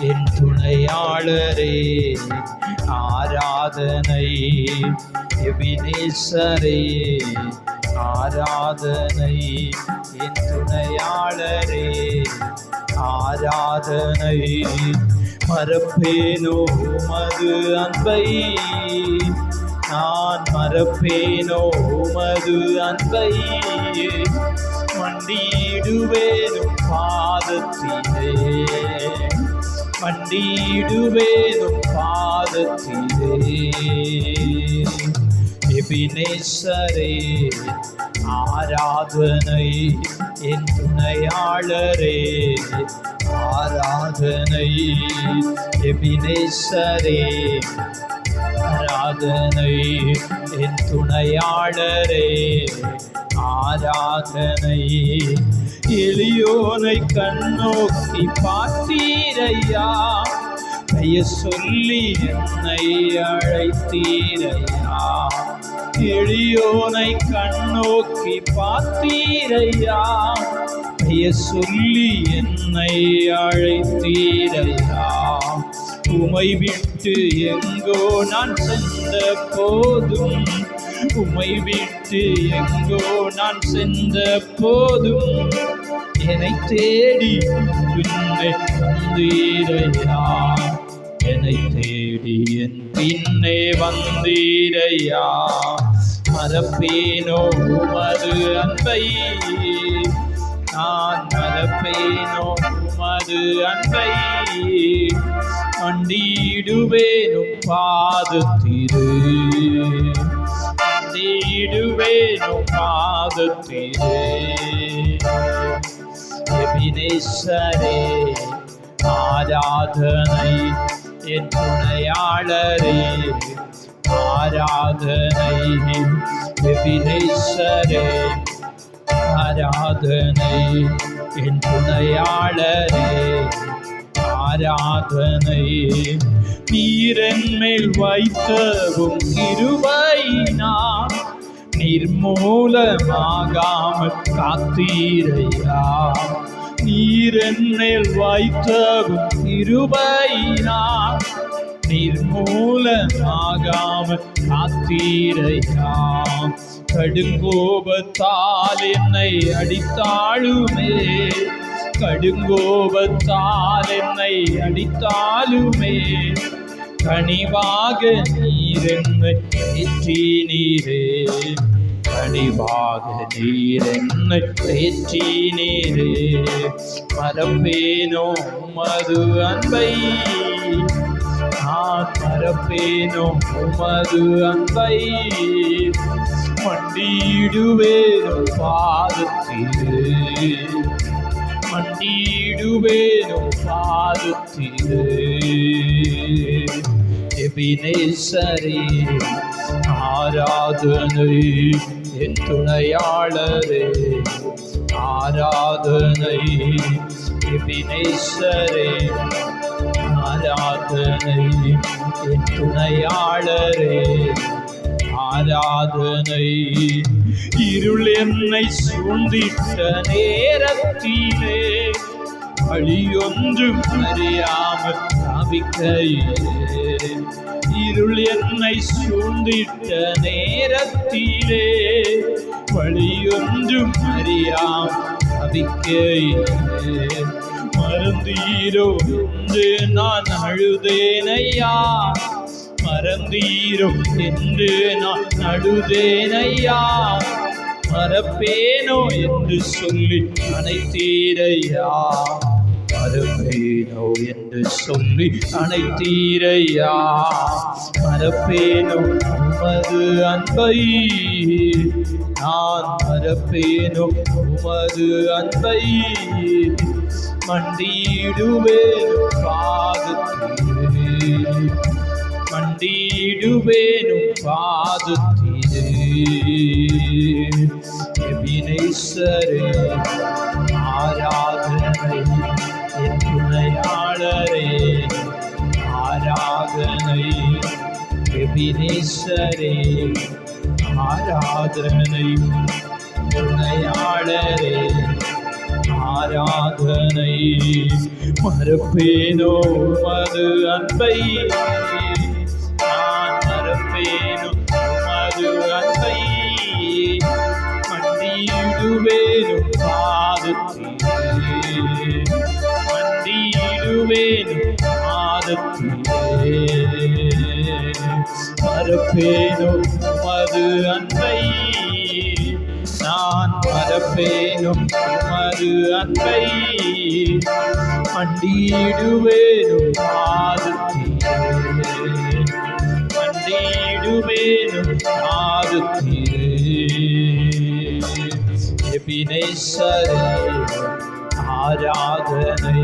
என் துணையாளரே ஆராதனை எபினேசரே ஆராதனை என் துணையாளரே ஆராதனை மறப்பேனோ மது அன்பை? நான் மறப்பேனோ மது அன்பை? மண்டியிடுவேனும் பாதத்திலே. மண்டியிடுவேனும் பாதத்திலே. எபினேசரே ஆராதனை என் துணையாளரே. ஆராதனை எபினேசரே ஆராதனை என் துணையாளரே ஆராதனை. எளியோனை கண்ணோக்கி பார்த்தீரையா? பெயர் சொல்லி என்னை அழைத்தீரையா? எளியோனை கண்ணோக்கி பார்த்தீரையா? பெயர் சொல்லி என்னை அழைத்தீரையா? உமை விட்டு எங்கோ நான் சென்ற போதும். உமை விட்டு எங்கோ நான் சென்ற போதும். என்னை தேடி பின்னே வந்தீரையா என்னை தேடி என் பின்னே வந்தீரையா மறப்பேனோ உமது அன்பை. நான் மறப்பேனோ உமது அன்பை அண்டிடுவேனும் பாதத்திரு. அண்டிடுவேனும் பாதத்திரு. எபினேஸ்வரே ஆராதனை என் துணையாளரே. ஆராதனை எபினேஸ்வரே ஆராதனை என் துணையாளரே. ஆராதனை நீரென்மேல் வைத்தவும் இருவையினார் நிர்மூலமாகாமல் காத்தீரையா. நீரன் மேல் வைத்தவும் இருவையினார் நிர்மூலமாகாமல் காத்தீரையாம். கடுங்கோபத்தால் என்னை அடித்தாளுமே. கடுங்கோபத்தால் என்னை அடித்தாலுமே கனிவாக நீரென்னை ஏற்றி நீரே. கனிவாக நீரென்னை தேற்றி ஏற்றி நீரே. மறப்பேனோ மது அன்பை நான் மறப்பேனோ உமது அன்பை மண்டியிடுவேனோ பாதத்திலே மண்டியிடுவேனும் பாதத்திலே எபினேசரே ஆராதனை என் துணையாளரே ஆராதனை எபினேசரே ஆராதனை என் துணையாளரே ஆராதனை. இருள் என்னை சூழ்ந்திட்ட நேரத்திலே வழியொன்றும் அறியாமல் தவிக்கையே இருள் என்னை சூழ்ந்திட்ட நேரத்திலே வழியொன்றும் அறியாமல் தவிக்கையே மறந்தீரோ? என்று நான் அழுதேனையா? மறந்தீரோ? என்று நான் அழுதேனையா? மறப்பேனோ என்று சொல்லி அனைத்தீரையா மறப்பேனோ என்று சொல்லி அனைத்தீரையா மறப்பேனோ உமது அன்பை? நான் மறப்பேனோ உமது அன்பை? மண்டியிடுவேன் பாதத்திலே மண்டியிடுவேனும் பாதத்திலே எபினேசரே ஆராதனை என் துணையாளரே ஆராதனை எபினேசரே ஆராதனை மறுப்பேனோ மது அன்பை. நான் மறுப்பேனோ மது அன்பை. மண்டியிடுவேனும் பாதத்திலே. மண்டியிடுவேனும் பாதத்திலே. மறுப்பேனோ மது அன்பை. நான் மறப்பேனும் அன்பை மண்டியிடுவேனும் பாதத்திலே மண்டியிடுவேனும் பாதத்திலே எபினேசரே ஆராதனை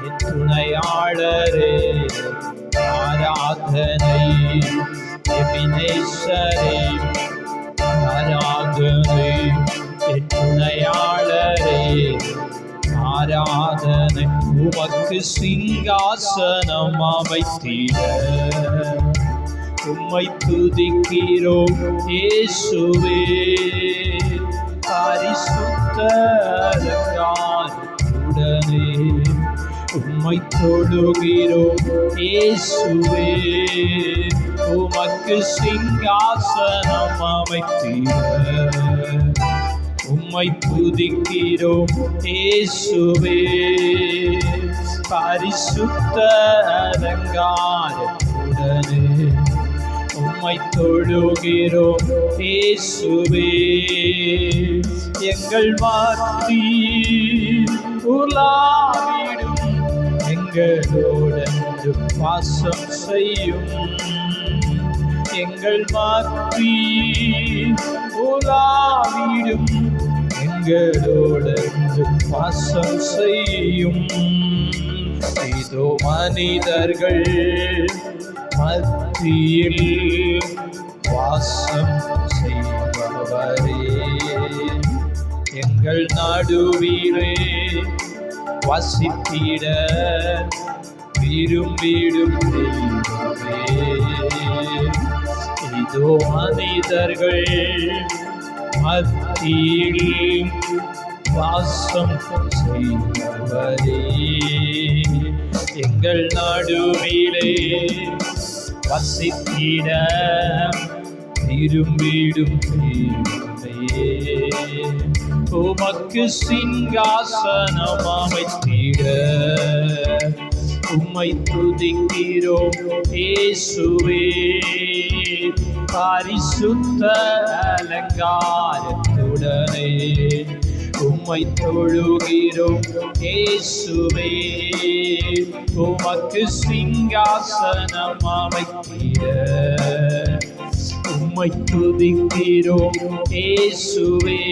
என் துணையாளரே. ஆராதனை எபினேசரே ஆராதனை துணையாளரே ஆராதனை உமக்கு சிங்காசனம் அமைத்தீர. உம்மை துதிக்கிறோம் இயேசுவே. பரிசுத்த உடனே உம்மை தொழுகிறோம் இயேசுவே. உமக்கு சிங்காசனம் அமைத்திட உம்மை துதிக்கிறோம் ஏசுவே பரிசுத்த அலங்காரத்துடனே உம்மை தொழுகிறோம் ஏசுவே எங்கள் வார்த்தி உலாவிடும் எங்களோடு பாசம் செய்யும். எங்கள் மாற்றி உலாவிடும் எங்களோடு வாசம் செய்யும். இதோ மனிதர்கள் மத்தியில் வாசம் செய்பவரே. எங்கள் நாடுவீரே வசித்திட விரும்பிடும் தெய்வமே. இதோ மனிதர்கள் மத்தியில் வாசம் செய்பவரே எங்கள் நடுவிலே வசித்திட விரும்பிடும் உமக்கு சிங்காசனம் அமைத்திட உம்மை துதிக்கிறோம். இயேசுவே பரிசுத்த அதிகாரத்துடனே உம்மை தொழுகிறோம் இயேசுவே. உமக்கு சிங்காசனம் அமைக்கிற. உம்மை துதிக்கிறோம் இயேசுவே.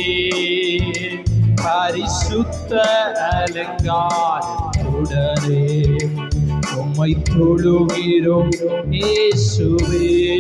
பரிசுத்த அலங்காரத்துடனே உம்மை தொழுகிறோம் இயேசுவே.